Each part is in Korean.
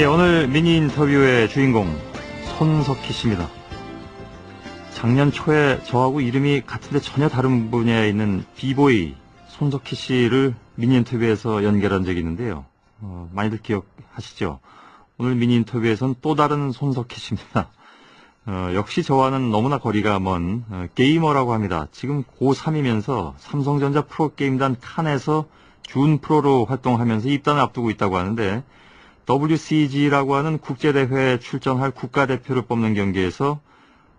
예, 오늘 미니 인터뷰의 주인공 손석희 씨입니다. 작년 초에 저하고 이름이 같은데 전혀 다른 분야에 있는 비보이 손석희 씨를 미니 인터뷰에서 연결한 적이 있는데요. 어, 많이들 기억하시죠? 오늘 미니 인터뷰에선 또 다른 손석희 씨입니다. 어, 역시 저와는 너무나 거리가 먼 어, 게이머라고 합니다. 지금 고3이면서 삼성전자 프로게임단 칸에서 준 프로로 활동하면서 입단을 앞두고 있다고 하는데 WCG라고 하는 국제대회에 출전할 국가대표를 뽑는 경기에서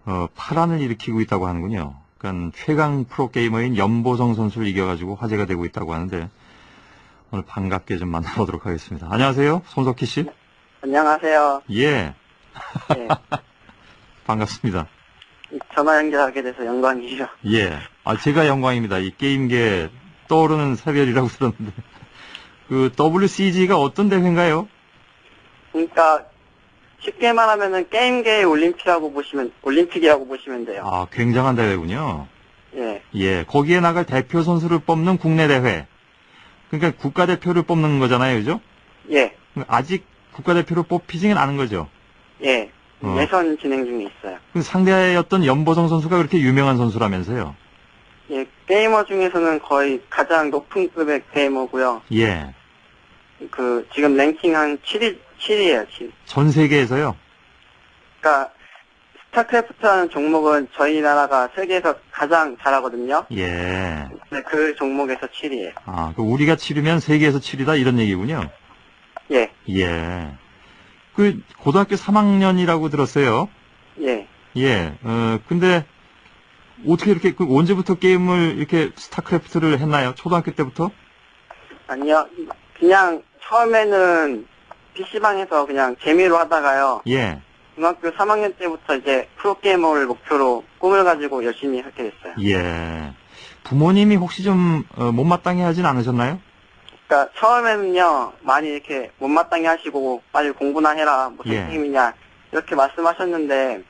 어, 파란을 일으키고 있다고 하는군요. 그러니까 최강 프로게이머인 연보성 선수를 이겨가지고 화제가 되고 있다고 하는데 오늘 반갑게 좀 만나보도록 하겠습니다. 안녕하세요. 손석희 씨. 안녕하세요. 예. 네, 반갑습니다. 전화 연결하게 돼서 영광이죠. 예. 아, 제가 영광입니다. 이 게임계 떠오르는 새별이라고 들었는데. 그 WCG가 어떤 대회인가요? 그러니까 쉽게 말하면은 게임계의 올림픽이라고 보시면 올림픽이라고 보시면 돼요. 아, 굉장한 대회군요. 예, 예. 거기에 나갈 대표 선수를 뽑는 국내 대회. 그러니까 국가대표를 뽑는 거잖아요. 그죠? 예, 아직 국가대표로 뽑히지는 않은 거죠. 예. 어. 예선 진행 중에 있어요. 그 상대였던 연보성 선수가 그렇게 유명한 선수라면서요. 예, 게이머 중에서는 거의 가장 높은 급의 게이머고요. 예. 그 지금 랭킹 한 7위 7위예요. 7위. 전 세계에서요. 그러니까 스타크래프트라는 종목은 저희 나라가 세계에서 가장 잘하거든요. 예. 근데 그 종목에서 7위예요. 아, 그 우리가 치르면 세계에서 7위다 이런 얘기군요. 예, 예. 그 고등학교 3학년이라고 들었어요. 예. 예. 어, 근데 어떻게 이렇게 그 언제부터 게임을 이렇게 스타크래프트를 했나요? 초등학교 때부터? 아니요. 그냥 처음에는 PC방에서 그냥 재미로 하다가요. 예. 중학교 3학년 때부터 이제 프로게이머를 목표로 꿈을 가지고 열심히 하게 됐어요. 예. 부모님이 혹시 좀 어, 못마땅해 하진 않으셨나요? 그러니까 처음에는요. 많이 이렇게 못마땅해 하시고 빨리 공부나 해라. 무슨 예. 게임이냐. 이렇게 말씀하셨는데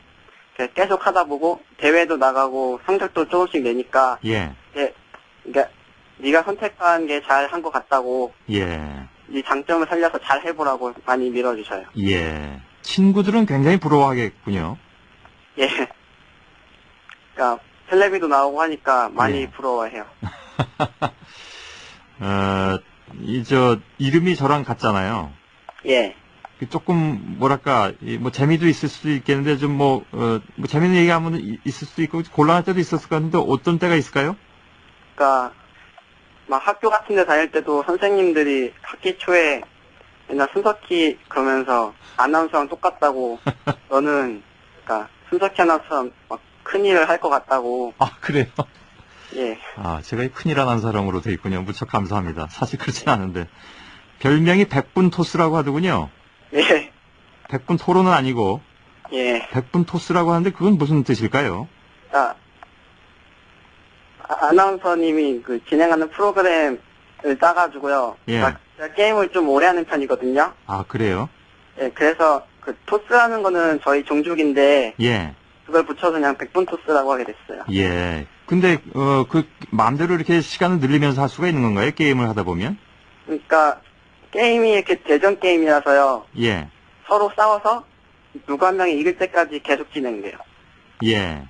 계속 하다 보고 대회도 나가고 성적도 조금씩 내니까 예. 이제 그러니까 네가 선택한 게 잘 한 것 같다고 예. 이 장점을 살려서 잘 해보라고 많이 밀어주셔요. 예. 친구들은 굉장히 부러워하겠군요. 예. 그러니까 텔레비도 나오고 하니까 많이 예. 부러워해요. 어, 이, 저, 이름이 저랑 같잖아요. 예. 그 조금, 뭐랄까, 이 뭐, 재미도 있을 수도 있겠는데, 좀 뭐, 어, 뭐 재밌는 얘기하면 이- 있을 수도 있고, 곤란할 때도 있었을 것 같은데, 어떤 때가 있을까요? 그러니까 막 학교 같은 데 다닐 때도 선생님들이 학기 초에 맨날 순석희 그러면서 아나운서랑 똑같다고 너는 그러니까 순석희 아나운서랑 막 큰일을 할 것 같다고 아, 그래요? 예. 아, 제가 이 큰일 안한 사람으로 돼 있군요. 무척 감사합니다. 사실 그렇진 않은데. 별명이 백분 토스라고 하더군요. 예. 백분 토론은 아니고, 예. 백분 토스라고 하는데, 그건 무슨 뜻일까요? 아, 아나운서님이 그 진행하는 프로그램을 따가지고요. 예. 제가 게임을 좀 오래 하는 편이거든요. 아, 그래요? 예, 그래서 그 토스라는 거는 저희 종족인데 예. 그걸 붙여서 그냥 백분 토스라고 하게 됐어요. 예. 근데, 어, 그, 마음대로 이렇게 시간을 늘리면서 할 수가 있는 건가요? 게임을 하다 보면? 그러니까 게임이 이렇게 대전 게임이라서요. 예. 서로 싸워서 누구 한 명이 이길 때까지 계속 진행돼요. 예.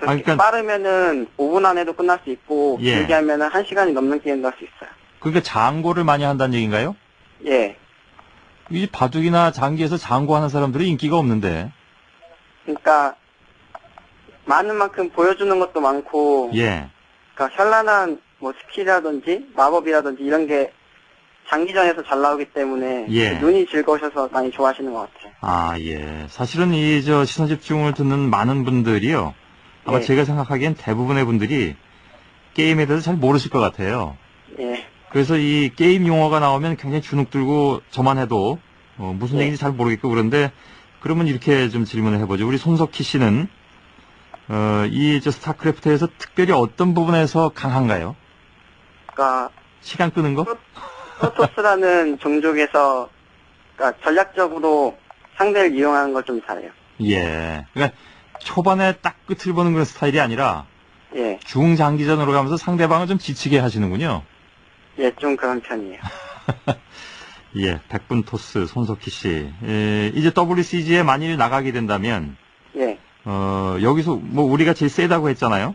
그렇게 그러니까- 빠르면은 5분 안에도 끝날 수 있고 예. 길게 하면은 1시간이 넘는 게임도 할 수 있어요. 그러니까 장고를 많이 한다는 얘기인가요? 예. 이 바둑이나 장기에서 장고하는 사람들이 인기가 없는데. 그러니까 많은 만큼 보여주는 것도 많고 예. 그러니까 현란한 뭐 스킬이라든지 마법이라든지 이런 게 장기전에서 잘 나오기 때문에 예. 눈이 즐거우셔서 많이 좋아하시는 것 같아요. 아, 예. 사실은 이, 저, 시선 집중을 듣는 많은 분들이요. 아마 예. 제가 생각하기엔 대부분의 분들이 게임에 대해서 잘 모르실 것 같아요. 예. 그래서 이 게임 용어가 나오면 굉장히 주눅 들고 저만 해도 어, 무슨 네. 얘기인지 잘 모르겠고 그런데 그러면 이렇게 좀 질문을 해보죠. 우리 손석희 씨는 어, 이저 스타크래프트에서 특별히 어떤 부분에서 강한가요? 그러니까 시간 끄는 거? 프로토스라는 종족에서 그러니까 전략적으로 상대를 이용하는 걸 좀 잘해요. 예. 그러니까 초반에 딱 끝을 보는 그런 스타일이 아니라 예, 중장기전으로 가면서 상대방을 좀 지치게 하시는군요. 예, 좀 그런 편이에요. 예, 백분 토스 손석희 씨. 에, 이제 WCG에 만일 나가게 된다면, 예, 어, 여기서 뭐 우리가 제일 세다고 했잖아요.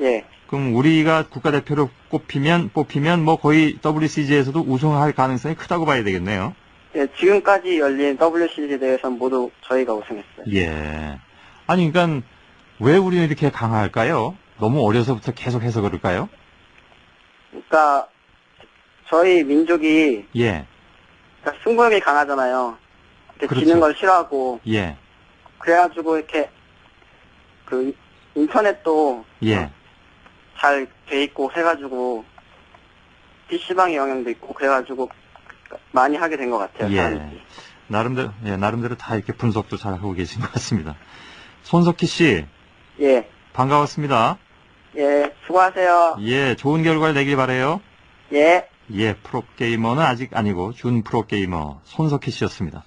예, 그럼 우리가 국가대표로 꼽히면, 뽑히면 뭐 거의 WCG에서도 우승할 가능성이 크다고 봐야 되겠네요. 예, 지금까지 열린 WCG 대회에선 모두 저희가 우승했어요. 예. 아니, 그러니까 왜 우리는 이렇게 강할까요? 너무 어려서부터 계속 해서 그럴까요? 그러니까 저희 민족이 예, 그러니까 승부욕이 강하잖아요. 이렇게 그렇죠. 지는 걸 싫어하고 예, 그래가지고 이렇게 그 인터넷도 예. 잘 돼 있고 해가지고 PC방의 영향도 있고 그래가지고 많이 하게 된 것 같아요. 예. 사람들이. 나름대로, 예, 나름대로 다 이렇게 분석도 잘 하고 계신 것 같습니다. 손석희 씨, 예, 반가웠습니다. 예, 수고하세요. 예, 좋은 결과를 내길 바래요. 예. 예, 프로게이머는 아직 아니고 준 프로게이머 손석희 씨였습니다.